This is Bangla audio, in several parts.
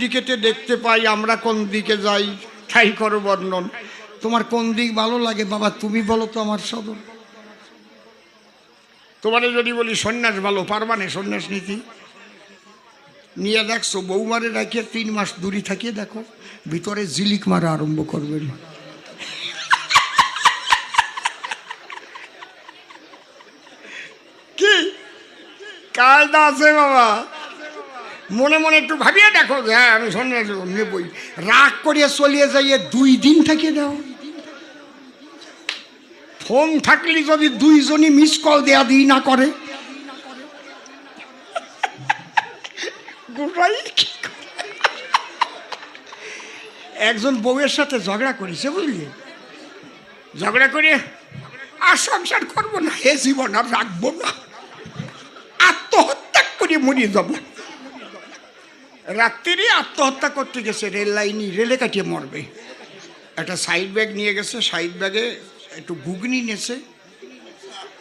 দিকেতে দেখতে পাই, আমরা কোন দিকে যাই ঠাই করো বর্ণন। তোমার কোন দিক ভালো লাগে বাবা, তুমি বলো তো আমার সদর। তোমারে যদি বলি সন্ন্যাস ভালো, পারবা না সন্ন্যাস নীতি? নিয়ে দেখছ, বৌমারে রাখিয়ে তিন মাস দূরি থাকিয়ে দেখো, ভিতরে জিলিক মারা আরম্ভ করবেন। কি? কায়দা আছে বাবা। মনে মনে একটু ভাবিয়ে দেখো হ্যাঁ আমি সন্ন্যাস নেবই রাগ করিয়ে চলিয়ে যাইয়ে দুই দিন থাকিয়ে দাও। ফোন থাকলে যদি দুইজনই মিস কল দেয়া দিই না করে। করে? একজন বউয়ের সাথে ঝগড়া করেছে, বুঝলি? ঝগড়া করে আর সংসার করব না হে জীবন আর রাখব না। আত্মহত্যা করে মরিয়ে যাব রাত্রি আত্মহত্যা করতে গেছে, রেল লাইনে রেলে কাটিয়ে মরবে। একটা সাইড ব্যাগ নিয়ে গেছে সাইড ব্যাগে একটু ঘুগনি নেছে,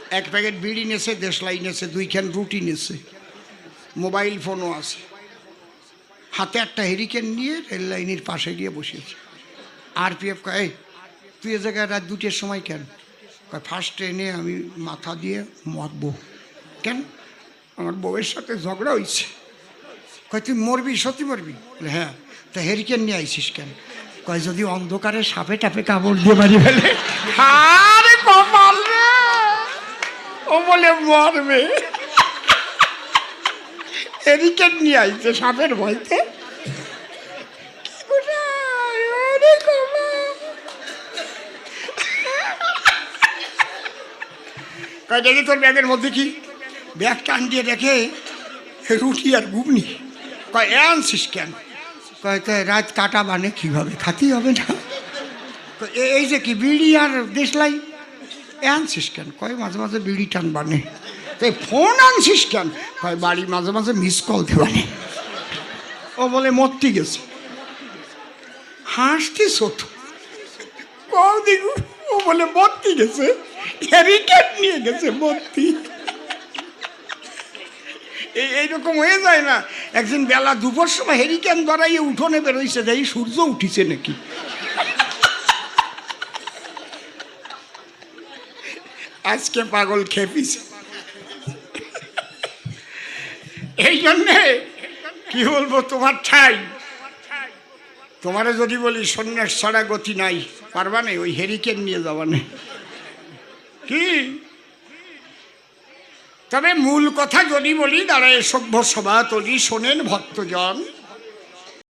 এক প্যাকেট বিড়ি নেছে দেশলাই নেছে, দুইখান রুটি নেছে, মোবাইল ফোনও আছে। হাতে একটা হেরিকেন নিয়ে রেল লাইনের পাশে গিয়ে পি এফ কয় তুই এ জায়গায় রাত দুটের সময় কেন? কয় ফার্স্ট ট্রেনে আমি মাথা দিয়ে মরবো। কেন? আমার বউয়ের সাথে ঝগড়া হয়েছে কয়, তুই মরবি? সত্যি মরবি? হ্যাঁ। তা হেরিকেন নিয়ে আইসিস কেন? কয়, যদি অন্ধকারে সাপে টাপে কামড় দিয়ে মারি ফেলে। আরে ও বলে, মরবে। হেরিকেন নিয়ে আইছে সাপের ভয়তে। কয়, দেখি তোর ব্যাগের মধ্যে কি? ব্যাগ টান দিয়ে দেখে রুটি আর ঘুগনি। কয় আনছিস কেন? কয় কয়, রাত কাটা বানে কীভাবে? খাতেই হবে না। এই যে কি বিড়ি আর দেশলাই? আনছিস কেন? কয়, মাঝে মাঝে বিড়ি টান বানে তাই ফোন আনছিস কেন? কয়, বাড়ি মাঝে মাঝে মিস কল দেবানে। ও বলে, মরতে গেছে। হাসতিস তো। কও দেখু, ও বলে, মরতে গেছে। হ্যারিকেট নিয়ে গেছে, মরতি। এই এইরকম হয়ে যায় না। একদিন বেলা দুপুর সময় হেরিকেন ধরাইয়ে উঠোনে বেরোইছে যাই সূর্য উঠিছে নাকি? আজকে পাগল খেপিছে। এই জন্যে কি বলব, তোমার ঠাই। তোমারে যদি বলি সন্ন্যাস ছাড়া গতি নাই, পারবা না ওই হেরিকেন নিয়ে যাবা না কি? তবে মূল কথা যদি বলি দাঁড়ায় সভ্য সভা তলি শোনেন ভক্তজন।